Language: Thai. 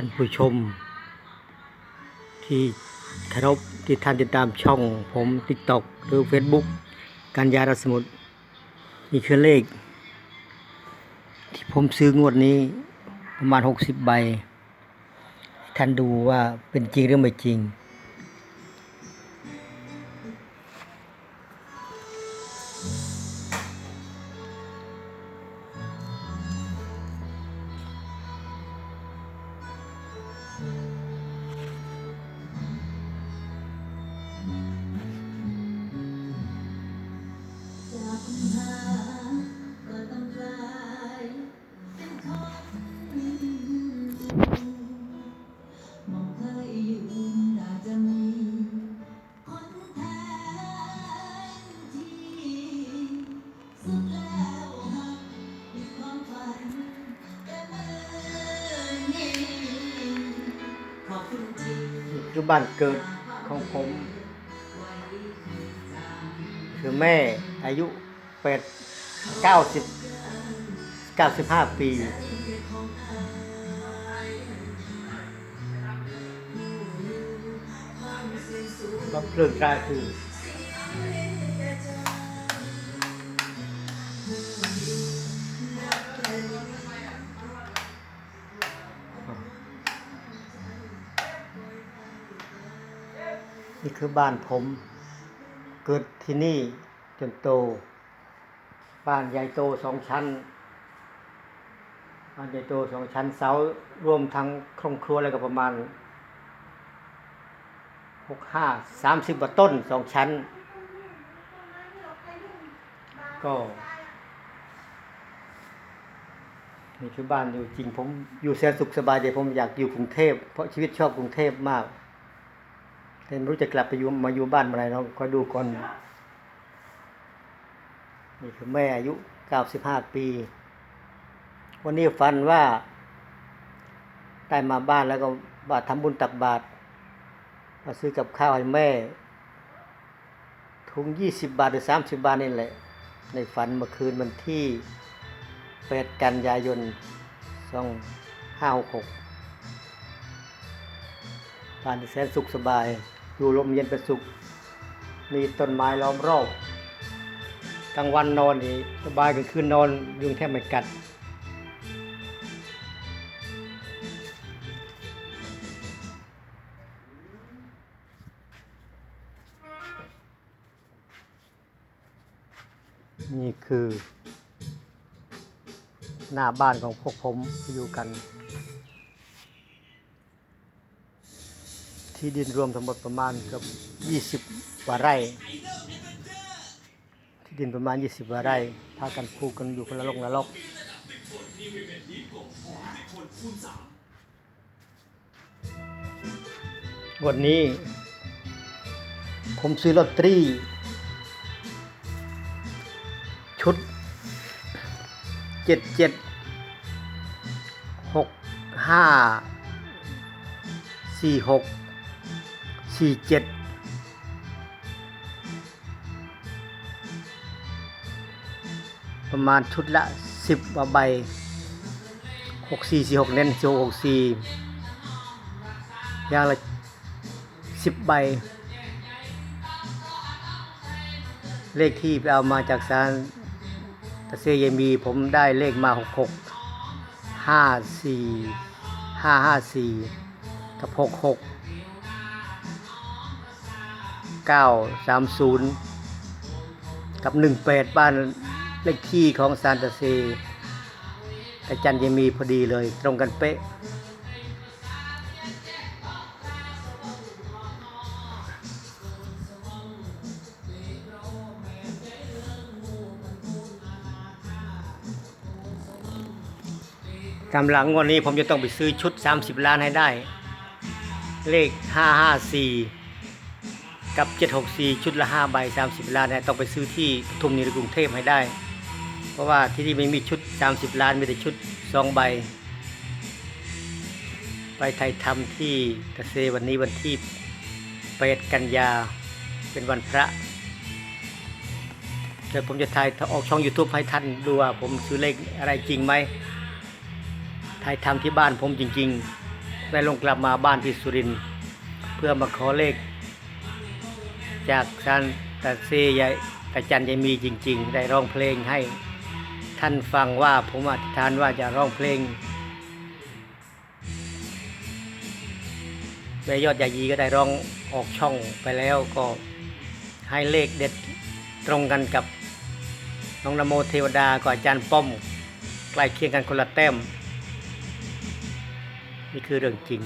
ท่านผู้ชม ที่เคารพที่ท่านติดตามช่องผมติ๊กต็อกหรือ Facebook กัญญารัสมุทรนี่คือเลข ที่ผมซื้องวดนี้ประมาณ 60 ใบ ท่านดูว่าเป็นจริงหรือไม่จริง นี่คือบ้านเกิดของผม คือแม่อายุแปดเก้าสิบเก้าสิบห้าปีรับเรื่องรายคือ นี่คือบ้านผม เกิดที่นี่จนโต บ้านใหญ่โตสองชั้น บ้านใหญ่โตสองชั้นเสารวมทั้งครองครัวอะไรก็ประมาณหกห้าสามสิบกว่าต้นสองชั้น ก็นี่คือบ้านอยู่จริงผมอยู่แสนสุขสบายแต่ผมอยากอยู่กรุงเทพ เพราะชีวิตชอบกรุงเทพมาก แต่ไม่รู้จะกลับไปอยู่มาอยู่บ้านเมื่อไรเราคอยดูก่อน นี่คือแม่อายุ95ปี วันนี้ฝันว่า ได้มาบ้านแล้วก็บาททำบุญตักบาตรมาซื้อกับข้าวให้แม่ถุง20บาทหรือ30บาทนี่แหละ ในฝันเมื่อคืนวันที่8กันยายน2566บ้านที่แสนสุขสบาย อยู่ลมเย็นเป็นสุข มีต้นไม้ล้อมรอบกลางวันนอนนี่สบายกลางคืนนอนยุงแทบไม่กัด นี่คือ หน้าบ้านของพวกผมที่อยู่กัน ที่ดินรวมทั้งหมดประมาณเกือบ20กว่าไร่ ที่ดินประมาณ20กว่าไร่พากันปลูกกันอยู่คนละลงละลอกวันนี้ ผมซื้อลอตเตอรี่ ชุดเจ็ดเจ็ดหกห้าสี่หก สี่เจ็ดประมาณชุดละสิบใบหกสี่สี่หกเน้นโจหกสี่อย่างละสิบใบ เลขที่ไปเอามาจากสารตะเซยมีผมได้เลขมาหกหกห้าสี่ห้าห้าสี่กับหกหก เก้าสามศูนย์กับหนึ่งแปดบ้านเลขที่ของซานตาเซอาจารย์ยมีพอดีเลยตรงกันเป๊ะกำลังวันนี้ผมจะต้องไปซื้อชุด 30 ล้านให้ได้ เลข 554 กับ 764 ชุดละ 5 ใบ 30 ล้านนะต้องไปซื้อที่ปทุมนิรกรุงเทพให้ได้ เพราะว่าที่นี่ไม่มีชุด 30 ล้านมีแต่ชุด 2 ใบ ไปไทยทำที่เกษวันนี้วันที่8กันยาเป็นวันพระเดี๋ยวผมจะถ่ายออกช่อง YouTube ให้ท่านดูว่าผมซื้อเลขอะไรจริงไหมถ่ายทำที่บ้านผมจริงๆได้ลงกลับมาบ้านที่สุรินทร์เพื่อมาขอเลข จากท่านตาเซยายตาจันยายมีจริง ๆ ได้ร้องเพลงให้ท่านฟังว่าผมอธิษฐานว่าจะร้องเพลงแม่ยอดยายีก็ได้ร้องออกช่องไปแล้วก็ให้เลขเด็ดตรงกันกับน้องนโมเทวดากับอาจารย์ป้อมใกล้เคียงกันคนละแต้ม นี่คือเรื่องจริง